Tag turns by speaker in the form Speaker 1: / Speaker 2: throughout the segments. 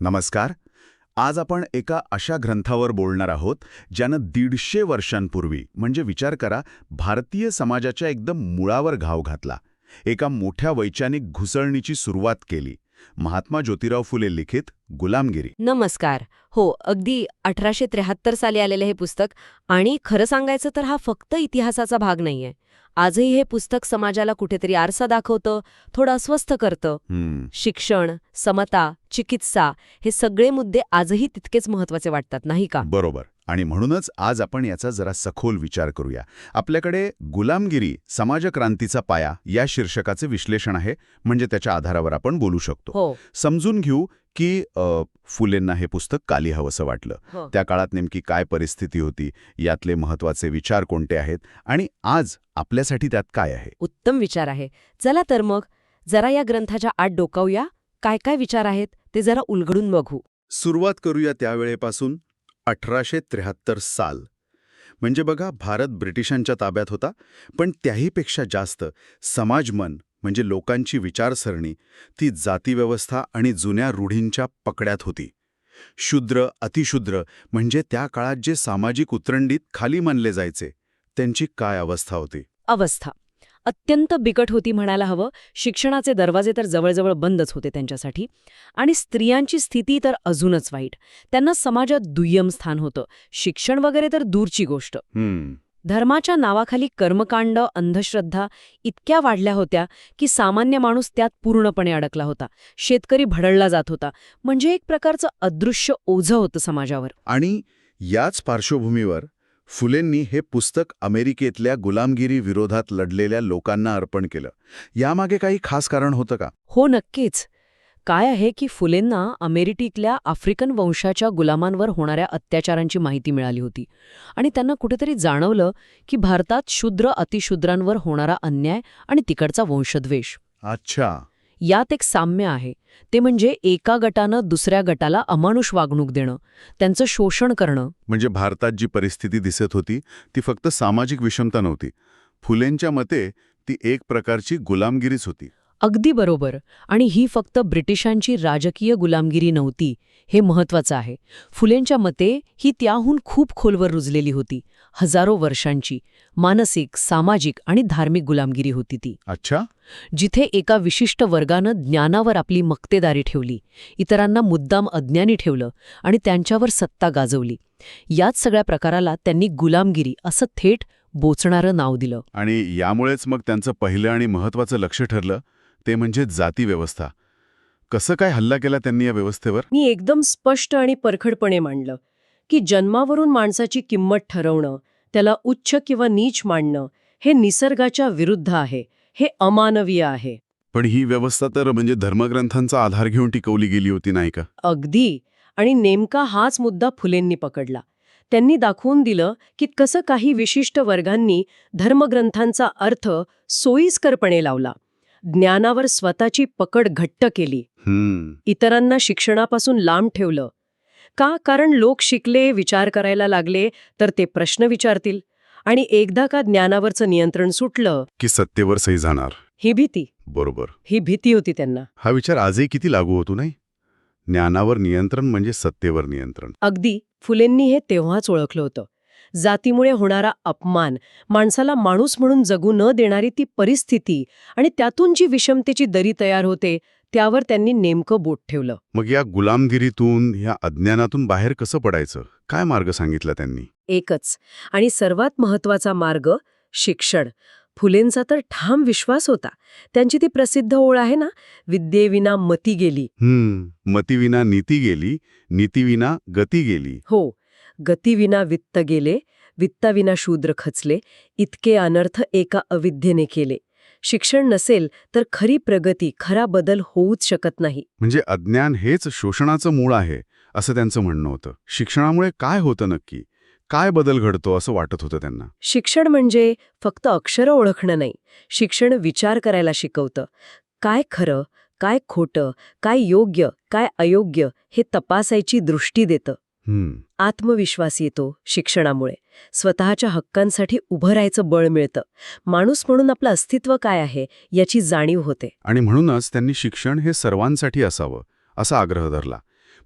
Speaker 1: नमस्कार. आज आपण एका अशा ग्रंथावर बोलणार आहोत ज्यानं दीडशे वर्षांपूर्वी म्हणजे विचार करा भारतीय समाजाच्या एकदम मुळावर घाव घातला. एका मोठ्या वैचानिक घुसळणीची सुरुवात केली. महात्मा ज्योतिराव फुले लिखित गुलामगिरी.
Speaker 2: नमस्कार. हो अगदी अठराशे त्र्याहत्तर साली आलेले हे पुस्तक आणि खरं सांगायचं तर हा फक्त इतिहासाचा भाग नाहीये. आजही हे पुस्तक समाजाला कुठेतरी आरसा दाखवतं थोडं अस्वस्थ करतं. शिक्षण समता चिकित्सा हे सगळे मुद्दे आजही तितकेच महत्त्वाचे वाटतात नाही का?
Speaker 1: बरोबर. आणि म्हणूनच आज आपण याचा जरा सखोल विचार करूया. आपल्याकडे गुलामगिरी समाजक्रांतीचा पाया या शीर्षकाचे विश्लेषण आहे म्हणजे त्याच्या आधारावर आपण बोलू शकतो.
Speaker 2: हो.
Speaker 1: समजून घेऊ की फुलेंना हे पुस्तक काली हवंसं वाटलं.
Speaker 2: हो.
Speaker 1: त्या काळात नेमकी काय परिस्थिती होती यातले महत्त्वाचे विचार कोणते आहेत आणि आज आपल्यासाठी त्यात काय आहे?
Speaker 2: उत्तम विचार आहे. चला तर मग जरा या ग्रंथाच्या आत डोकावूया. काय काय विचार आहेत ते जरा उलगडून बघू.
Speaker 1: सुरुवात करूया त्यावेळेपासून अठराशे त्र्याहत्तर साल. म्हणजे बघा भारत ब्रिटिशांच्या ताब्यात होता पण त्याहीपेक्षा जास्त समाजमन म्हणजे लोकांची विचारसरणी ती जातीव्यवस्था आणि जुन्या रूढींच्या पकड्यात होती. शूद्र अतिशूद्र म्हणजे त्या काळात जे सामाजिक उतरंडीत खाली मानले जायचे त्यांची काय अवस्था होती?
Speaker 2: अवस्था. अत्यंत बिकट होती म्हणायला हवं. शिक्षणाचे दरवाजे तर जवळजवळ बंदच होते त्यांच्यासाठी. आणि स्त्रियांची स्थिती तर अजूनच वाईट. त्यांना समाजात दुय्यम स्थान होतं. शिक्षण वगैरे तर दूरची गोष्ट. धर्माच्या नावाखाली कर्मकांड अंधश्रद्धा इतक्या वाढल्या होत्या की सामान्य माणूस त्यात पूर्णपणे अडकला होता. शेतकरी भडळला जात होता. म्हणजे एक प्रकारचं अदृश्य ओझं होतं समाजावर.
Speaker 1: आणि याच पार्श्वभूमीवर फुलेंनी हे पुस्तक अमेरिकेतल्या गुलामगिरी विरोधात लढलेल्या लोकांना अर्पण केलं. यामागे काही खास कारण होतं का?
Speaker 2: हो नक्कीच. काय आहे की फुलेंना अमेरिकेतल्या आफ्रिकन वंशाच्या गुलामांवर होणाऱ्या अत्याचारांची माहिती मिळाली होती. आणि त्यांना कुठेतरी जाणवलं की भारतात शूद्र अतिशूद्रांवर होणारा अन्याय आणि तिकडचा वंशद्वेष.
Speaker 1: अच्छा.
Speaker 2: यात एक साम्य आहे. ते म्हणजे एका गटानं दुसऱ्या गटाला अमानुष वागणूक देणं त्यांचं शोषण करणं.
Speaker 1: म्हणजे भारतात जी परिस्थिती दिसत होती ती फक्त सामाजिक विषमता नव्हती. फुलेंच्या मते ती एक प्रकारची गुलामगिरीच होती.
Speaker 2: अगदी बरोबर. आणि ही फक्त ब्रिटिशांची राजकीय गुलामगिरी नव्हती. हे महत्वाचं आहे. फुलेंच्या मते ही त्याहून खूप खोलवर रुजलेली होती. हजारो वर्षांची मानसिक सामाजिक आणि धार्मिक गुलामगिरी होती ती.
Speaker 1: अच्छा.
Speaker 2: जिथे एका विशिष्ट वर्गानं ज्ञानावर आपली मक्तेदारी ठेवली इतरांना मुद्दाम अज्ञानी ठेवलं आणि त्यांच्यावर सत्ता गाजवली. याच सगळ्या प्रकाराला त्यांनी गुलामगिरी असं थेट बोचणारं नाव दिलं.
Speaker 1: आणि यामुळेच मग त्यांचं पहिलं आणि महत्वाचं लक्ष ठरलं ते म्हणजे जाती व्यवस्था. कसं काय हल्ला केला त्यांनी या व्यवस्थेवर?
Speaker 3: मी एकदम स्पष्ट आणि परखडपणे मांडलं की जन्मावरून माणसाची किंमत ठरवणं त्याला उच्च किंवा नीच मांडणं हे निसर्गाच्या विरुद्ध आहे हे अमानवीय आहे.
Speaker 1: पण ही व्यवस्था तर म्हणजे धर्मग्रंथांचा आधार घेऊन टिकवली गेली होती नाही का?
Speaker 3: अगदी. आणि नेमका हाच मुद्दा फुलेंनी पकडला. त्यांनी दाखवून दिलं की कसं काही विशिष्ट वर्गांनी धर्मग्रंथांचा अर्थ सोयीस्करपणे लावला. ज्ञानावर स्वतःची पकड घट्ट केली. इतरांना शिक्षणापासून लांब ठेवलं. का? कारण लोक शिकले विचार करायला लागले तर ते प्रश्न विचारतील. आणि एकदा का ज्ञानावरचं नियंत्रण सुटलं
Speaker 1: की सत्तेवर सही जाणार.
Speaker 3: ही भीती.
Speaker 1: बरोबर.
Speaker 3: ही भीती होती त्यांना.
Speaker 1: हा विचार आजही किती लागू होतो नाही? ज्ञानावर नियंत्रण म्हणजे सत्तेवर नियंत्रण.
Speaker 3: अगदी. फुलेंनी हे तेव्हाच ओळखलं होतं. जातीमुळे होणारा अपमान माणसाला माणूस म्हणून जगू न देणारी ती परिस्थिती आणि त्यातून जी विषमतेची दरी तयार होते त्यावर त्यांनी नेमकं बोट ठेवलं.
Speaker 1: मग या गुलामगिरीतून या अज्ञानातून बाहेर कसं पडायचं? काय मार्ग सांगितला त्यांनी?
Speaker 3: एकच आणि सर्वात महत्त्वाचा मार्ग शिक्षण. फुलेंचा तर ठाम विश्वास होता. त्यांची ती प्रसिद्ध ओळ आहे ना विद्येविना मती गेली.
Speaker 1: मतीविना नीती गेली नीतीविना गती गेली.
Speaker 3: हो गतीविना वित्त गेले वित्ताविना शूद्र खचले इतके अनर्थ एका अविद्येने केले. शिक्षण नसेल तर खरी प्रगती खरा बदल होऊच शकत नाही.
Speaker 1: म्हणजे अज्ञान हेच शोषणाचं मूळ आहे असं त्यांचं म्हणणं होतं. शिक्षणामुळे काय होतं नक्की? काय बदल घडतो असं वाटत होतं त्यांना?
Speaker 3: शिक्षण म्हणजे फक्त अक्षरं ओळखणं नाही शिक्षण विचार करायला शिकवतं. काय खरं काय खोटं काय योग्य काय अयोग्य हे तपासायची दृष्टी देतं. आत्मविश्वास येतो शिक्षणामुळे. स्वतःच्या हक्कांसाठी उभं राहायचं बळ मिळतं. माणूस म्हणून आपलं अस्तित्व काय आहे याची जाणीव होते.
Speaker 1: आणि म्हणूनच त्यांनी शिक्षण हे सर्वांसाठी असावं असा आग्रह धरला.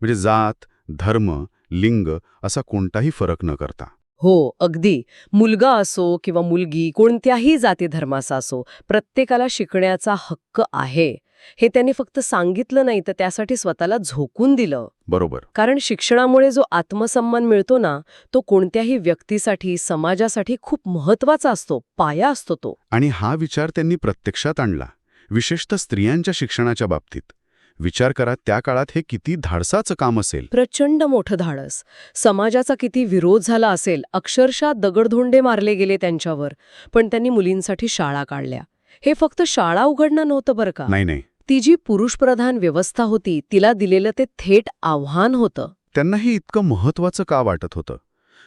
Speaker 4: म्हणजे जात धर्म लिंग असा कोणताही फरक न करता.
Speaker 2: हो अगदी. मुलगा असो किंवा मुलगी कोणत्याही जाती धर्माचा असो प्रत्येकाला शिकण्याचा हक्क आहे. हे त्यांनी फक्त सांगितलं नाही तर त्यासाठी स्वतःला झोकून दिलं.
Speaker 4: बरोबर.
Speaker 2: कारण शिक्षणामुळे जो आत्मसन्मान मिळतो ना तो कोणत्याही व्यक्तीसाठी समाजासाठी खूप महत्त्वाचा असतो पाया असतो तो.
Speaker 4: आणि हा विचार त्यांनी प्रत्यक्षात आणला विशेषतः स्त्रियांच्या शिक्षणाच्या बाबतीत. विचार करा त्या काळात हे किती धाडसाचं काम असेल.
Speaker 2: प्रचंड मोठं धाडस. समाजाचा किती विरोध झाला असेल अक्षरशः दगडधोंडे मारले गेले त्यांच्यावर. पण त्यांनी मुलींसाठी शाळा काढल्या. हे फक्त शाळा उघडणं नव्हतं बरं का?
Speaker 4: नाही नाही.
Speaker 2: ती जी पुरुषप्रधान व्यवस्था होती तिला दिलेलं ते थेट आव्हान होतं.
Speaker 4: त्यांना हे इतकं महत्वाचं का वाटत होतं?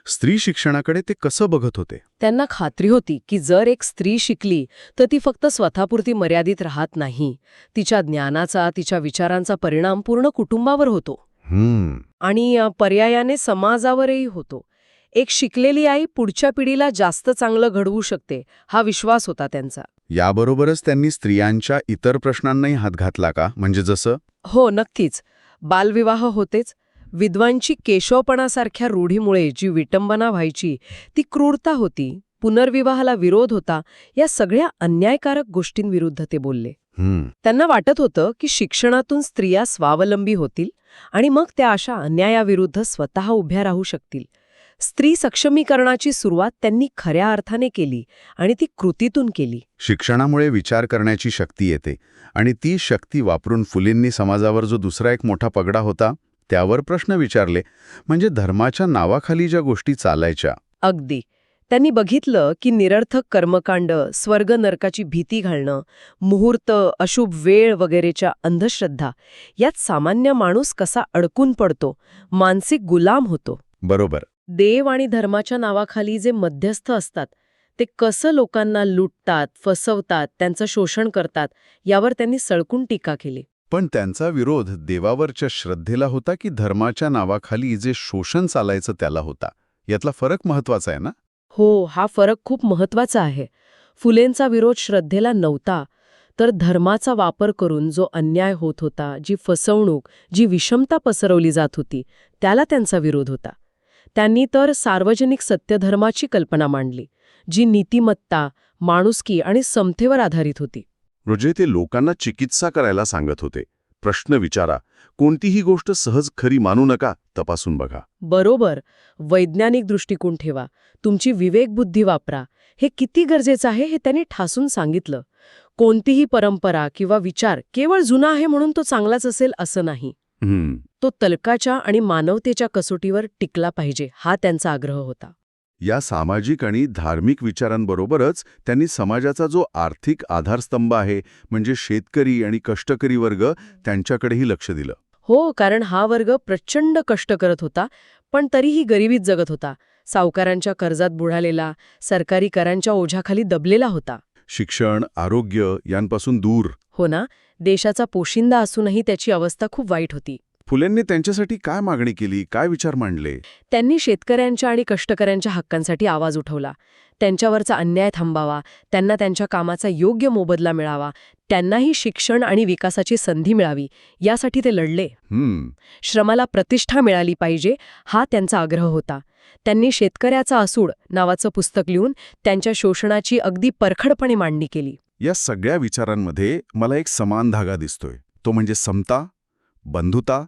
Speaker 4: स्त्री शिक्षणाकडे ते कसं बघत होते?
Speaker 2: त्यांना खात्री होती की जर एक स्त्री शिकली तर ती फक्त स्वतःपुरती मर्यादित राहत नाही. तिच्या ज्ञानाचा तिच्या विचारांचा परिणाम पूर्ण कुटुंबावर होतो. आणि पर्यायाने समाजावरही होतो. एक शिकलेली आई पुढच्या पिढीला जास्त चांगलं घडवू शकते हा विश्वास होता त्यांचा.
Speaker 4: याबरोबरच त्यांनी स्त्रियांच्या इतर प्रश्नांनाही हात घातला का? म्हणजे जसं?
Speaker 2: हो नक्कीच. बालविवाह होतेच. विद्वांची केशवपणासारख्या रूढीमुळे जी विटंबना व्हायची ती क्रूरता होती. पुनर्विवाहाला विरोध होता. या सगळ्या अन्यायकारक गोष्टींविरुद्ध ते बोलले. त्यांना वाटत होतं की शिक्षणातून स्त्रिया स्वावलंबी होतील आणि मग त्या अशा अन्यायाविरुद्ध स्वतः उभ्या राहू शकतील. स्त्री सक्षमीकरणाची सुरुवात त्यांनी खऱ्या अर्थाने केली आणि ती कृतीतून केली.
Speaker 4: शिक्षणामुळे विचार करण्याची शक्ती येते आणि ती शक्ती वापरून फुलेंनी समाजावर जो दुसरा एक मोठा पगडा होता त्यावर प्रश्न विचारले म्हणजे धर्माच्या नावाखाली ज्या गोष्टी चालायच्या.
Speaker 2: अगदी. त्यांनी बघितलं की निरर्थक कर्मकांड स्वर्ग नरकाची भीती घालणं मुहूर्त अशुभ वेळ वगैरेच्या अंधश्रद्धा यात सामान्य माणूस कसा अडकून पडतो मानसिक गुलाम होतो.
Speaker 4: बरोबर.
Speaker 2: देव आणि धर्माच्या नावाखाली जे मध्यस्थ असतात ते कसं लोकांना लुटतात फसवतात त्यांचं शोषण करतात यावर त्यांनी सळकून टीका केली.
Speaker 4: पण त्यांचा विरोध देवावरच्या श्रद्धेला होता की धर्माच्या नावाखाली जे शोषण चालायचं त्याला होता? यातला फरक महत्त्वाचा आहे ना?
Speaker 2: हो हा फरक खूप महत्त्वाचा आहे. फुलेंचा विरोध श्रद्धेला नव्हता तर धर्माचा वापर करून जो अन्याय होत होता जी फसवणूक जी विषमता पसरवली जात होती त्याला त्यांचा विरोध होता. त्यांनी तर सार्वजनिक सत्यधर्माची कल्पना मांडली जी नीतिमत्ता माणुसकी आणि समतेवर आधारित होती.
Speaker 1: म्हणजे ते लोकांना चिकित्सा करायला सांगत होते. प्रश्न विचारा कोणतीही गोष्ट सहज खरी मानू नका तपासून बघा.
Speaker 2: बरोबर वैज्ञानिक दृष्टिकोन ठेवा तुमची विवेकबुद्धी वापरा हे किती गरजेचं आहे हे त्यांनी ठासून सांगितलं. कोणतीही परंपरा किंवा विचार केवळ जुना आहे म्हणून तो चांगलाच असेल असं नाही. तो तलकाच्या आणि मानवतेच्या कसोटीवर टिकला पाहिजे हा त्यांचा आग्रह होता.
Speaker 1: या सामाजिक आणि धार्मिक विचारांबरोबरच त्यांनी समाजाचा जो आर्थिक आधारस्तंभ आहे म्हणजे शेतकरी आणि कष्टकरी वर्ग त्यांच्याकडेही लक्ष दिलं.
Speaker 2: हो कारण हा वर्ग प्रचंड कष्ट करत होता पण तरीही गरिबीत जगत होता. सावकारांच्या कर्जात बुडालेला सरकारी करांच्या ओझ्याखाली दबलेला होता.
Speaker 1: शिक्षण आरोग्य यांपासून दूर.
Speaker 2: हो ना देशाचा पोशिंदा असूनही त्याची अवस्था खूप वाईट होती.
Speaker 1: फुलेंनी त्यांच्यासाठी काय मागणी केली काय विचार मांडले?
Speaker 2: त्यांनी शेतकऱ्यांच्या आणि कष्टकऱ्यांच्या हक्कांसाठी आवाज उठवला. त्यांच्यावरचा अन्याय थांबावा त्यांना त्यांच्या कामाचा योग्य मोबदला मिळावा त्यांनाही शिक्षण आणि विकासाची संधी मिळावी यासाठी ते लढले. श्रमाला प्रतिष्ठा मिळाली पाहिजे हा त्यांचा आग्रह होता. त्यांनी शेतकऱ्याचा असूड नावाचं पुस्तक लिहून त्यांच्या शोषणाची अगदी परखडपणे मांडणी केली.
Speaker 1: या सगळ्या विचारांमध्ये मला एक समान धागा दिसतोय. तो म्हणजे समता बंधुता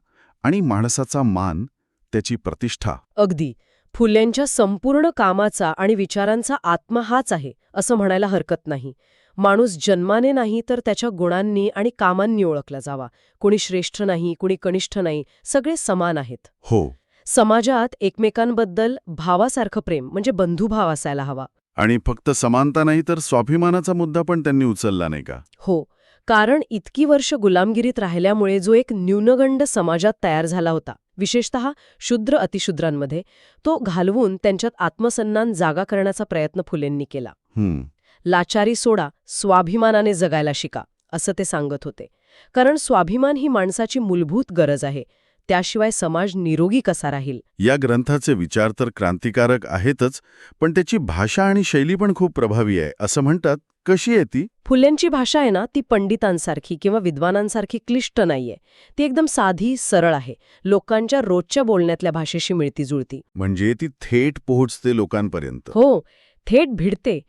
Speaker 1: आणि माणसाचा मान त्याची प्रतिष्ठा.
Speaker 2: अगदी. फुल्यांच्या संपूर्ण कामाचा आणि विचारांचा आत्मा हाच आहे असं म्हणायला हरकत नाही. माणूस जन्माने नाही तर त्याच्या गुणांनी आणि कामांनी ओळखला जावा. कोणी श्रेष्ठ नाही कोणी कनिष्ठ नाही सगळे समान आहेत.
Speaker 1: हो.
Speaker 2: समाजात एकमेकांबद्दल भावासारखं प्रेम म्हणजे बंधुभाव असायला हवा.
Speaker 1: आणि फक्त समानता नाही तर स्वाभिमानाचा मुद्दा पण त्यांनी उचलला नाही का?
Speaker 2: हो. कारण इतकी वर्ष गुलामगिरीत राहिल्यामुळे जो एक न्यूनगंड समाजात तयार झाला होता विशेषत शूद्र अतिशूद्रांमध्ये तो घालवून त्यांच्यात आत्मसन्मान जागा करण्याचा प्रयत्न फुलेंनी केला.
Speaker 1: हम्म.
Speaker 2: लाचारी सोडा स्वाभिमानाने जगायला शिका असं ते सांगत होते. कारण स्वाभिमान ही माणसाची मूलभूत गरज आहे त्याशिवाय समाज निरोगी कसा राहील?
Speaker 1: या ग्रंथाचे विचार तर क्रांतिकारक आहेतच पण त्याची भाषा आणि शैली पण खूप प्रभावी आहे असं म्हणतात कशी आहे ती?
Speaker 2: फुल्यांची भाषा आहे ना ती पंडितांसारखी किंवा विद्वानांसारखी क्लिष्ट नाहीये. ती एकदम साधी सरळ आहे. लोकांच्या रोजच्या बोलण्यातल्या भाषेशी मिळती जुळती.
Speaker 1: म्हणजे ती थेट पोहोचते लोकांपर्यंत.
Speaker 2: हो थेट भिडते.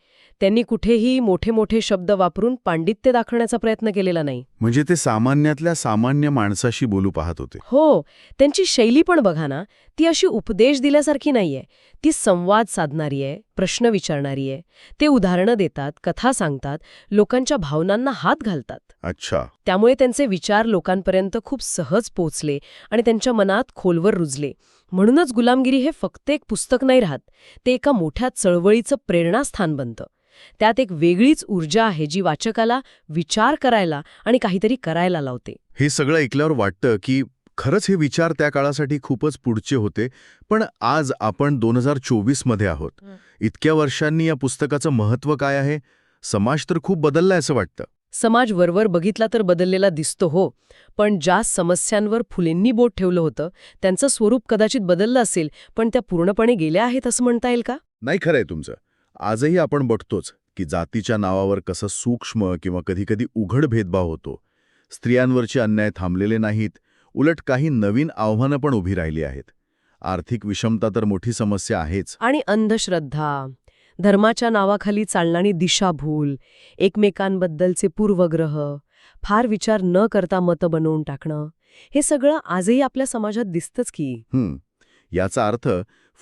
Speaker 2: त्यांनी कुठेही मोठे मोठे शब्द वापरून पांडित्य दाखवण्याचा प्रयत्न केलेला नाही.
Speaker 1: म्हणजे ते सामान्यातल्या सामान्य माणसाशी बोलू पाहत होते.
Speaker 2: हो त्यांची शैली पण बघा ना ती अशी उपदेश दिल्यासारखी नाहीये. ती संवाद साधणारी आहे प्रश्न विचारणारी आहे ते उदाहरणं देतात कथा सांगतात लोकांच्या भावनांना हात घालतात.
Speaker 1: अच्छा.
Speaker 2: त्यामुळे त्यांचे विचार लोकांपर्यंत खूप सहज पोचले आणि त्यांच्या मनात खोलवर रुजले. म्हणूनच गुलामगिरी हे फक्त एक पुस्तक नाही राहत ते एका मोठ्या चळवळीचं प्रेरणास्थान बनतं. त्यात एक वेगळीच ऊर्जा आहे जी वाचकाला विचार करायला आणि काहीतरी करायला लावते.
Speaker 1: हे सगळं ऐकल्यावर वाटतं की खरंच हे विचार त्या काळासाठी खूपच पुढचे होते पण आज आपण दोन हजार चोवीसमध्ये आहोत. इतक्या वर्षांनी या पुस्तकाचं महत्त्व काय आहे? समाज तर खूप बदललाय असं वाटतं.
Speaker 2: समाज वरवर बघितला तर बदललेला दिसतो हो. पण ज्या समस्यांवर फुलेंनी बोट ठेवलं होतं त्यांचं स्वरूप कदाचित बदललं असेल पण त्या पूर्णपणे गेल्या आहेत असं म्हणता येईल का?
Speaker 1: नाही खरंय तुमचं. आजही आपण बघतोच की जातीच्या नावावर कसं सूक्ष्म किंवा कधीकधी उघड भेदभाव होतो. स्त्रियांवरचे अन्याय थांबलेले नाहीत उलट काही नवीन आव्हानं पण उभी राहिली आहेत. आर्थिक विषमता तर मोठी समस्या आहेच.
Speaker 2: आणि अंधश्रद्धा. धर्माच्या नावाखाली चालणारी दिशाभूल एकमेकांबद्दलचे पूर्वग्रह फार विचार न करता मतं बनवून टाकणं हे सगळं आजही आपल्या समाजात दिसतंच की.
Speaker 1: याचा अर्थ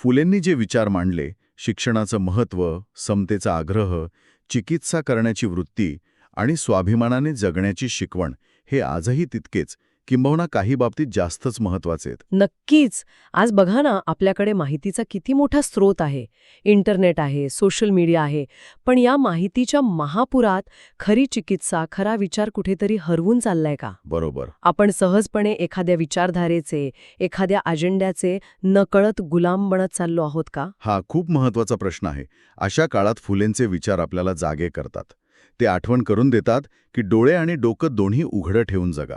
Speaker 1: फुलेंनी जे विचार मांडले शिक्षणाचं महत्त्व समतेचा आग्रह चिकित्सा करण्याची वृत्ती आणि स्वाभिमानाने जगण्याची शिकवण हे आजही तितकेच. किंबहुना काही बाबतीत जास्तच महत्त्वाचे आहेत.
Speaker 2: नक्कीच. आज बघा ना आपल्याकडे माहितीचा किती मोठा स्रोत आहे. इंटरनेट आहे सोशल मीडिया आहे. पण या माहितीच्या महापुरात खरी चिकित्सा खरा विचार कुठेतरी हरवून चाललाय का?
Speaker 1: बरोबर.
Speaker 2: आपण सहजपणे एखाद्या विचारधारेचे एखाद्या अजेंड्याचे नकळत गुलाम बनत चाललो आहोत का?
Speaker 1: हा खूप महत्त्वाचा प्रश्न आहे. अशा काळात फुलेंचे विचार आपल्याला जागे करतात. ते आठवण करून देतात की डोळे आणि डोकं दोन्ही उघडं ठेवून जगा.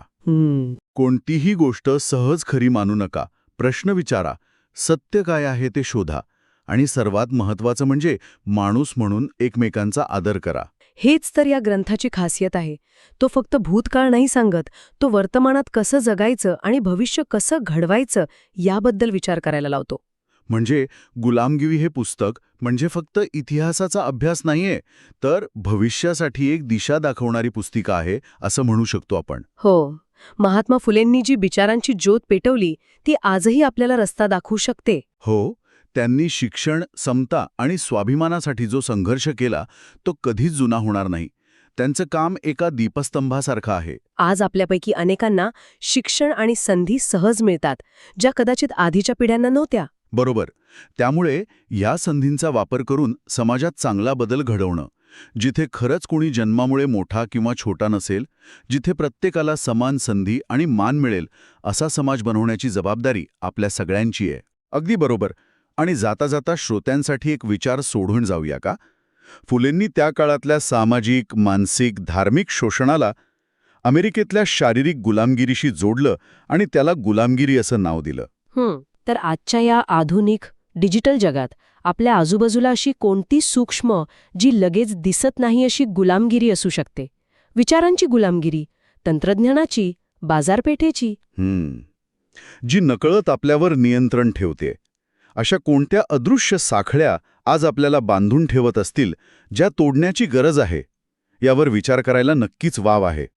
Speaker 1: कोणतीही गोष्ट सहज खरी मानू नका. प्रश्न विचारा. सत्य काय आहे ते शोधा. आणि सर्वात महत्वाचं म्हणजे माणूस म्हणून एकमेकांचा आदर करा.
Speaker 2: हेच तर या ग्रंथाची खासियत आहे. तो फक्त भूतकाळ नाही सांगत तो वर्तमानात कसं जगायचं आणि भविष्य कसं घडवायचं याबद्दल विचार करायला लावतो.
Speaker 1: म्हणजे गुलामगिरी हे पुस्तक म्हणजे फक्त इतिहासाचा अभ्यास नाहीये तर भविष्यासाठी एक दिशा दाखवणारी पुस्तिका आहे असं म्हणू शकतो आपण.
Speaker 2: हो. महात्मा फुलेंनी जी विचारांची ज्योत पेटवली ती आजही आपल्याला रस्ता दाखवू शकते.
Speaker 1: हो. त्यांनी शिक्षण समता आणि स्वाभिमानासाठी जो संघर्ष केला तो कधीच जुना होणार नाही. त्यांचं काम एका दीपस्तंभासारखं आहे.
Speaker 2: आज आपल्यापैकी अनेकांना शिक्षण आणि संधी सहज मिळतात ज्या कदाचित आधीच्या पिढ्यांना नव्हत्या.
Speaker 1: बरोबर. त्यामुळे या संधींचा वापर करून समाजात चांगला बदल घडवणं जिथे खरंच कोणी जन्मामुळे मोठा किंवा छोटा नसेल जिथे प्रत्येकाला समान संधी आणि मान मिळेल असा समाज बनवण्याची जबाबदारी आपल्या सगळ्यांची आहे. अगदी बरोबर. आणि जाता जाता श्रोत्यांसाठी एक विचार सोडून जाऊया का? फुलेंनी त्या काळातल्या सामाजिक मानसिक धार्मिक शोषणाला अमेरिकेतल्या शारीरिक गुलामगिरीशी जोडलं आणि त्याला गुलामगिरी असं नाव दिलं.
Speaker 2: तर आजच्या या आधुनिक डिजिटल जगात आपल्या आजूबाजूला अशी कोणती सूक्ष्म जी लगेच दिसत नाही अशी गुलामगिरी असू शकते? विचारांची गुलामगिरी तंत्रज्ञानाची बाजारपेठेची?
Speaker 1: हम्म. जी नकळत आपल्यावर नियंत्रण ठेवते. अशा कोणत्या अदृश्य साखळ्या आज आपल्याला बांधून ठेवत असतील ज्या तोडण्याची गरज आहे? यावर विचार करायला नक्कीच वाव आहे.